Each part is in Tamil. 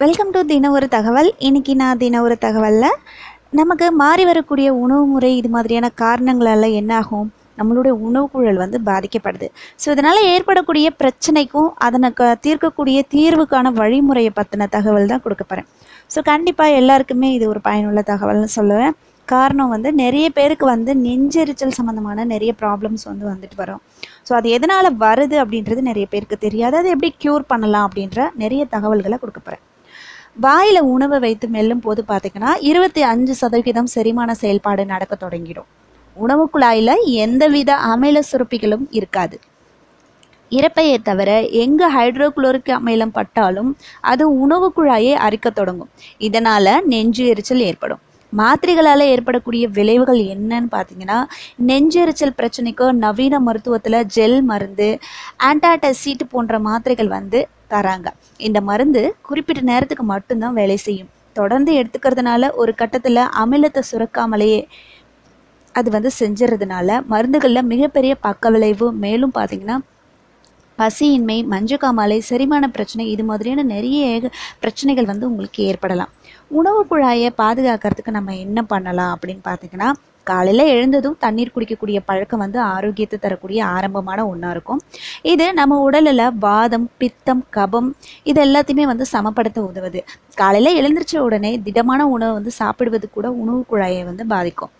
வெல்கம் டு தின ஒரு தகவல். இன்றைக்கி நான் தின ஒரு தகவலில் நமக்கு மாறி வரக்கூடிய உணவு முறை இது மாதிரியான காரணங்களால் என்ன ஆகும்? நம்மளுடைய உணவு குழல் வந்து பாதிக்கப்படுது. ஸோ இதனால் ஏற்படக்கூடிய பிரச்சனைக்கும் அதனை க தீர்க்கக்கூடிய தீர்வுக்கான வழிமுறையை பற்றின தகவல் தான் கொடுக்க போகிறேன் ஸோ கண்டிப்பாக எல்லாருக்குமே இது ஒரு பயனுள்ள தகவல்னு சொல்லுவேன். காரணம் வந்து நிறைய பேருக்கு வந்து நெஞ்செரிச்சல் சம்மந்தமான நிறைய ப்ராப்ளம்ஸ் வந்து வந்துட்டு வரும். ஸோ அது எதனால் வருது அப்படின்றது நிறைய பேருக்கு தெரியாது. அதை எப்படி க்யூர் பண்ணலாம் அப்படின்ற நிறைய தகவல்களை கொடுக்க போகிறேன் வாயில் உணவை வைத்து மெல்லும் போது பார்த்திங்கன்னா இருபத்தி அஞ்சு சதவிகிதம் செரிமான செயல்பாடு நடக்க தொடங்கிடும். உணவு குழாயில் எந்தவித அமில சுரப்பிகளும் இருக்காது. இறப்பையை தவிர எங்கே ஹைட்ரோகுளோரிக் அமிலம் பட்டாலும் அது உணவு குழாயை அரிக்க தொடங்கும். இதனால் நெஞ்சு எரிச்சல் ஏற்படும். மாத்திரைகளால் ஏற்படக்கூடிய விளைவுகள் என்னன்னு பார்த்தீங்கன்னா நெஞ்செரிச்சல் பிரச்சனைக்கு நவீன மருத்துவத்தில் ஜெல் மருந்து ஆன்டாடசீட் போன்ற மாத்திரைகள் வந்து தராங்க. இந்த மருந்து குறிப்பிட்ட நேரத்துக்கு மட்டும்தான் வேலை செய்யும். தொடர்ந்து எடுத்துக்கிறதுனால ஒரு கட்டத்தில் அமிலத்தை சுரக்காமலேயே அது வந்து செஞ்சுறதுனால மருந்துகளில் மிகப்பெரிய பக்க விளைவு. மேலும் பார்த்தீங்கன்னா பசியின்மை மஞ்சக்காமலை செரிமான பிரச்சனை இது மாதிரியான நிறைய பிரச்சனைகள் வந்து உங்களுக்கு ஏற்படலாம். உணவு குழாயை பாதுகாக்கிறதுக்கு நம்ம என்ன பண்ணலாம் அப்படின்னு பார்த்தீங்கன்னா காலையில் எழுந்ததும் தண்ணீர் குடிக்கக்கூடிய பழக்கம் வந்து ஆரோக்கியத்தை தரக்கூடிய ஆரம்பமான ஒன்றா இருக்கும். இது நம்ம உடலில் வாதம் பித்தம் கபம் இது எல்லாத்தையுமே வந்து சமப்படுத்த உதவுது. காலையில் எழுந்திரிச்ச உடனே திடமான உணவை வந்து சாப்பிடுவது கூட உணவு குழாயை வந்து பாதிக்கும்.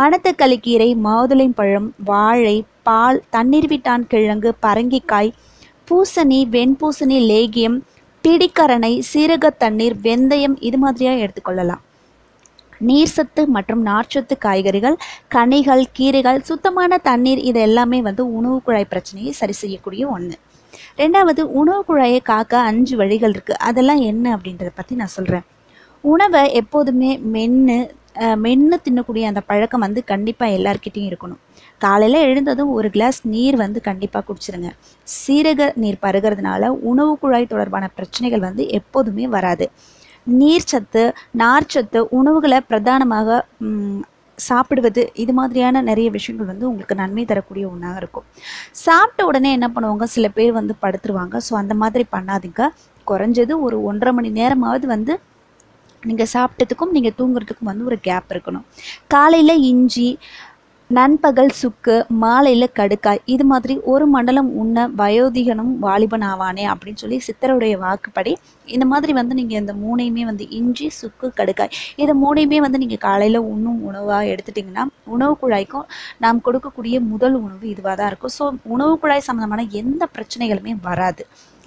மணத்தக்களிக்கீரை மாதுளைப்பழம் வாழை பால் தண்ணீர் விட்டான் கிழங்கு பரங்கிக்காய் பூசணி வெண்பூசணி லேகியம் பிடிக்கரணை சீரக தண்ணீர் வெந்தயம் இது மாதிரியாக எடுத்துக்கொள்ளலாம். நீர்சத்து மற்றும் நார்ச்சத்து காய்கறிகள் கனிகள் கீரைகள் சுத்தமான தண்ணீர் இது எல்லாமே வந்து உணவு குழாய் பிரச்சனையை சரி செய்யக்கூடிய ஒன்று ரெண்டாவது உணவு குழாயை காக்க அஞ்சு வழிகள் இருக்குது அதெல்லாம் என்ன அப்படின்றத பற்றி நான் சொல்கிறேன் உணவை எப்போதுமே மென்று மென்று தின்னக்கூடிய அந்த பழக்கம் வந்து கண்டிப்பாக எல்லார்கிட்டையும் இருக்கணும். காலையில் எழுந்ததும் ஒரு கிளாஸ் நீர் வந்து கண்டிப்பாக குடிச்சிருங்க. சீரக நீர் பருகிறதுனால உணவு குழாய் தொடர்பான பிரச்சனைகள் வந்து எப்போதுமே வராது. நீர்ச்சத்து நார்ச்சத்து உணவுகளை பிரதானமாக சாப்பிடுவது இது மாதிரியான நிறைய விஷயங்கள் வந்து உங்களுக்கு நன்மை தரக்கூடிய ஒன்றாக இருக்கும். சாப்பிட்ட உடனே என்ன பண்ணுவாங்க? சில பேர் வந்து படுத்துருவாங்க. ஸோ அந்த மாதிரி பண்ணாதீங்க. குறைஞ்சது ஒரு ஒன்றரை மணி நேரமாவது வந்து நீங்கள் சாப்பிட்டதுக்கும் நீங்கள் தூங்குறதுக்கும் வந்து ஒரு கேப் இருக்கணும். காலையில் இஞ்சி நண்பகல் சுக்கு மாலையில் கடுக்காய் இது மாதிரி ஒரு மண்டலம் உண்ண வயோதிகனும் வாலிபன் ஆவானே அப்படின்னு சொல்லி சித்தருடைய வாக்குப்படி இந்த மாதிரி வந்து நீங்கள் இந்த மூணையுமே வந்து இஞ்சி சுக்கு கடுக்காய் இதை மூணையுமே வந்து நீங்கள் காலையில் உண்ணும் உணவாக எடுத்துட்டிங்கன்னா உணவு குழாய்க்கும் நாம் கொடுக்கக்கூடிய முதல் உணவு இதுவாக தான் இருக்கும். ஸோ உணவு குழாய் சம்மந்தமான எந்த பிரச்சனைகளுமே வராது.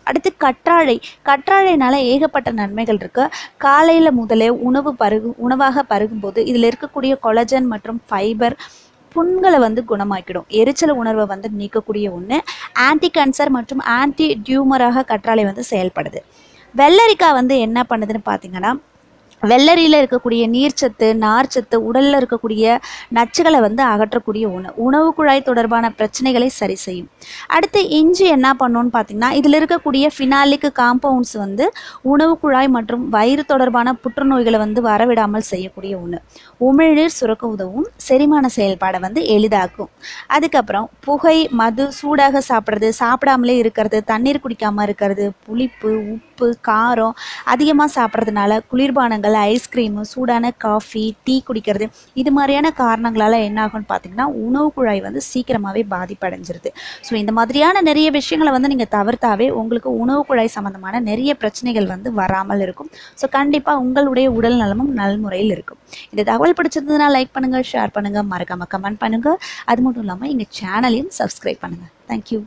அடுத்து கற்றாழை. கற்றாழைனால ஏகப்பட்ட நன்மைகள் இருக்கு. காலையில் முதலே உணவு பருகு உணவாக பருகும்போது இதில் இருக்கக்கூடிய கொலஜன் மற்றும் ஃபைபர் புண்களை வந்து குணமாக்கிடும். எரிச்சல் உணர்வை வந்து நீக்கக்கூடிய ஒன்று ஆன்டி கேன்சர் மற்றும் ஆன்டி டியூமராக கற்றாழை வந்து செயல்படுது. வெள்ளரிக்காய் வந்து என்ன பண்ணுதுன்னு பார்த்தீங்கன்னா வெள்ளரியில் இருக்கக்கூடிய நீர்ச்சத்து நார்ச்சத்து உடலில் இருக்கக்கூடிய நச்சுகளை வந்து அகற்றக்கூடிய ஒன்று உணவு குழாய் தொடர்பான பிரச்சனைகளை சரி செய்யும். அடுத்து இஞ்சி என்ன பண்ணுன்னு பார்த்தீங்கன்னா இதில் இருக்கக்கூடிய ஃபினாலிக் காம்பவுண்ட்ஸ் வந்து உணவு குழாய் மற்றும் வயிறு தொடர்பான புற்றுநோய்களை வந்து வரவிடாமல் செய்யக்கூடிய ஒன்று உமிழ்நீர் சுரக்க உதவும் செரிமான செயல்பாடை வந்து எளிதாக்கும். அதுக்கப்புறம் புகை மது சூடாக சாப்பிட்றது சாப்பிடாமலே இருக்கிறது தண்ணீர் குடிக்காமல் இருக்கிறது புளிப்பு உப்பு காரம் அதிகமாக சாப்பிட்றதுனால குளிர்பானங்கள் ஐஸ்கிரீமு சூடான காஃபி டீ குடிக்கிறது. இது மாதிரியான காரணங்களால் என்ன ஆகும்னு பார்த்தீங்கன்னா உணவு குழாய் வந்து சீக்கிரமாகவே பாதிப்படைஞ்சிருது. ஸோ இந்த மாதிரியான நிறைய விஷயங்களை வந்து நீங்கள் தவிர்த்தாவே உங்களுக்கு உணவு குழாய் சம்மந்தமான நிறைய பிரச்சனைகள் வந்து வராமல் இருக்கும். ஸோ கண்டிப்பாக உங்களுடைய உடல் நலமும் நல்முறையில் இருக்கும். இந்த தகவல் பிடிச்சிருந்ததுன்னா லைக் பண்ணுங்கள் ஷேர் பண்ணுங்கள் மறக்காமல் கமெண்ட் பண்ணுங்கள் அது மட்டும் இல்லாமல் எங்கள் சேனலையும் சப்ஸ்கிரைப் பண்ணுங்கள் தேங்க்யூ